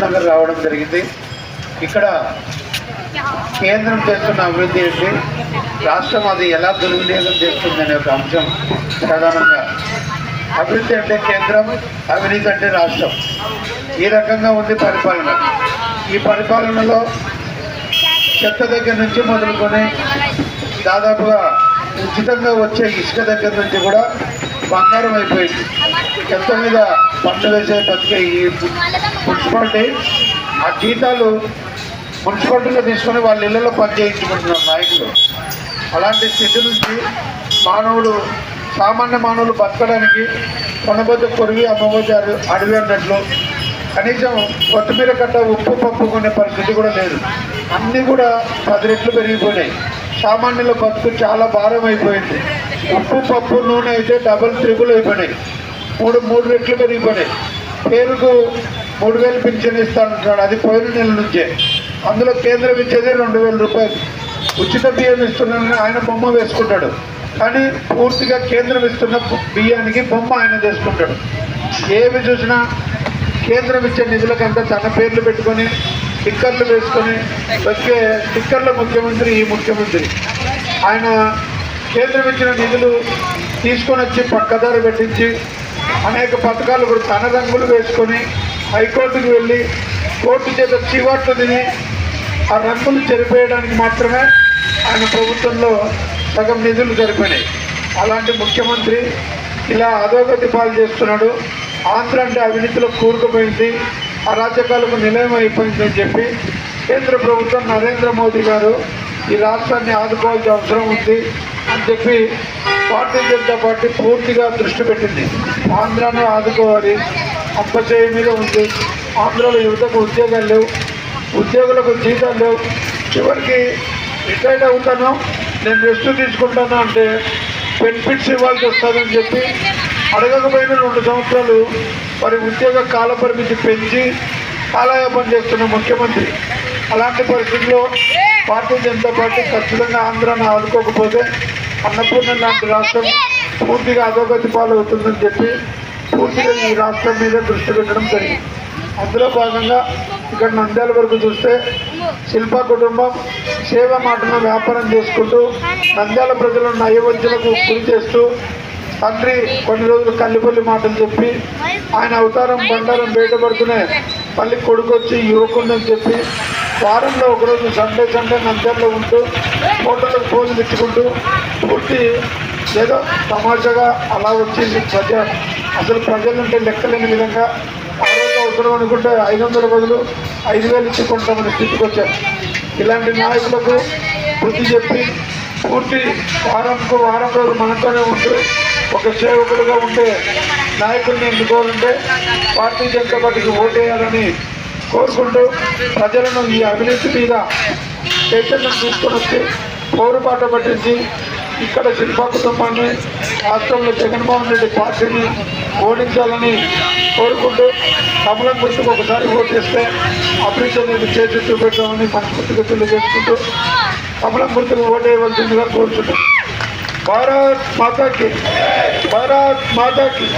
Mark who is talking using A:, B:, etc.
A: కరీంనగర్ రావడం జరిగింది. ఇక్కడ కేంద్రం చేస్తున్న అభివృద్ధి ఏంటి? రాష్ట్రం అది ఎలా దుర్వినియోగం చేస్తుంది అనే ఒక అంశం ప్రధానంగా. అభివృద్ధి అంటే కేంద్రం అవినీతి అంటే రాష్ట్రం. ఈ రకంగా ఉంది పరిపాలన. ఈ పరిపాలనలో చెత్త దగ్గర నుంచి మొదలుకొని దాదాపుగా ఉచితంగా వచ్చే ఇసుక దగ్గర నుంచి కూడా బంగారం అయిపోయింది. చెత్త మీద పంట వేసే బతికే ఈ మున్సిపాలిటీ ఆ జీతాలు మున్సిపాలిటీలో తీసుకొని వాళ్ళ ఇళ్ళలో పనిచేయించుకుంటున్నారు నాయకులు. అలాంటి స్థితి నుంచి మానవుడు సామాన్య మానవులు బతకడానికి కొనబొద్ద కొరివి అమ్మబోతే అడవి- అడవి అన్నట్లు. కనీసం కొత్తిమీర కట్ట ఉప్పు పప్పు కొనే పరిస్థితి కూడా లేదు. అన్నీ కూడా పది రెట్లు పెరిగిపోయినాయి. సామాన్యుల బతుకు చాలా భారం అయిపోయింది. ఉప్పు పప్పు నూనె అయితే డబల్ త్రిబుల్ అయిపోయినాయి. మూడు మూడు రెట్లు పెరిగిపోయినాయి. పేరుకు మూడు వేలు పింఛన్ ఇస్తానంటున్నాడు. అది పోయిన నెల నుంచే. అందులో కేంద్రం ఇచ్చేది రెండు వేల రూపాయలు. ఉచిత బియ్యం ఇస్తున్నానని ఆయన బొమ్మ వేసుకుంటాడు. కానీ పూర్తిగా కేంద్రం ఇస్తున్న బియ్యానికి బొమ్మ ఆయన చేసుకుంటాడు ఏమి చూసినా కేంద్రం ఇచ్చే నిధులకంతా తన పేర్లు పెట్టుకొని స్టిక్కర్లు వేసుకొని వచ్చే స్టిక్కర్ల ముఖ్యమంత్రి ఈ ముఖ్యమంత్రి. ఆయన కేంద్రం ఇచ్చిన నిధులు తీసుకొని వచ్చి పక్కదారి పెట్టించి అనేక పథకాలు కూడా తన రంగులు వేసుకొని హైకోర్టుకు వెళ్ళి కోర్టు చేత చీవాట్లు తిని ఆ రంగులు చెరిపేయడానికి మాత్రమే ఆయన ప్రభుత్వంలో సగం నిధులు జరిపినాయి అలాంటి ముఖ్యమంత్రి ఇలా అధోగతి పాలు చేస్తున్నాడు. ఆంధ్ర అంటే అవినీతిలో కూరుకుపోయింది. అరాచకాలకు నిలయం అయిపోయిందని చెప్పి కేంద్ర ప్రభుత్వం నరేంద్ర మోదీ గారు ఈ రాష్ట్రాన్ని ఆదుకోవాల్సిన అవసరం ఉంది అని చెప్పి భారతీయ జనతా పార్టీ పూర్తిగా దృష్టి పెట్టింది. ఆంధ్రాను ఆదుకోవాలి. అప్పచేయ మీద ఉంది. ఆంధ్రలో యువతకు ఉద్యోగాలు లేవు. ఉద్యోగులకు జీతాలు లేవు. చివరికి రిటైర్డ్ అవుతాను. నేను రెస్ట్ తీసుకుంటాను అంటే బెనిఫిట్స్ ఇవ్వాల్సి వస్తుందని చెప్పి అడగకపోయిన రెండు సంవత్సరాలు మరి ఉద్యోగ కాల పరిమితి పెంచి కాలయాపన చేస్తున్న ముఖ్యమంత్రి. అలాంటి పరిస్థితుల్లో భారతీయ జనతా పార్టీ ఖచ్చితంగా ఆంధ్రాను ఆదుకోకపోతే అన్నపూర్ణ లాంటి రాష్ట్రం పూర్తిగా అధోగతి పాలవుతుందని చెప్పి పూర్తిగా ఈ రాష్ట్రం మీద దృష్టి పెట్టడం జరిగింది. అందులో భాగంగా ఇక్కడ నంద్యాల వరకు చూస్తే శిల్ప కుటుంబం సేవ మాటను వ్యాపారం చేసుకుంటూ నంద్యాల ప్రజలను నయవంచులకు గురి చేస్తూ తండ్రి కొన్ని రోజులు కల్లిపల్లి మాటలు చెప్పి ఆయన అవతారం బండారం బయటపడుతూనే పల్లి కొడుకొచ్చి యువకుండని చెప్పి వారంలో ఒకరోజు సండే సండే నంద్యాలలో ఉంటూ ఫోటోలకు ఫోన్లు ఇచ్చుకుంటూ పుట్టి ఏదో తమాషాగా అలా వచ్చింది ప్రజ అసలు ప్రజలంటే లెక్కలేని విధంగా ఆ రోజు అవసరం అనుకుంటే ఐదు వందల బదులు ఐదు వేలు ఇచ్చుకుంటామని కొంటామని వచ్చారు. ఇలాంటి నాయకులకు బుద్ధి చెప్పి పూర్తి వారంకు వారం రోజు మనతోనే ఉంటూ ఒక సేవకుడుగా ఉండే నాయకుల్ని ఎన్నుకోవాలంటే భారతీయ జనతా పార్టీకి ఓటేయాలని కోరుకుంటూ ప్రజలను ఈ అవినీతి మీద చైతన్యం తీసుకొని వచ్చి పోరుపాట పట్టించి ఇక్కడ శిల్పా కుటుంబాన్ని రాష్ట్రంలో జగన్మోహన్ రెడ్డి పార్టీని ఓడించాలని కోరుకుంటూ కమలం గుర్తుకు ఒకసారి ఓటేస్తే అభివృద్ధి అనేది చేసి చూపెట్టామని మనస్ఫూర్తిగా తెలియజేసుకుంటూ కమలం గుర్తుకు ఓటేయవలసిందిగా కోరుతున్నాం భారత్ మాతాకి భారత్ మాతాకి.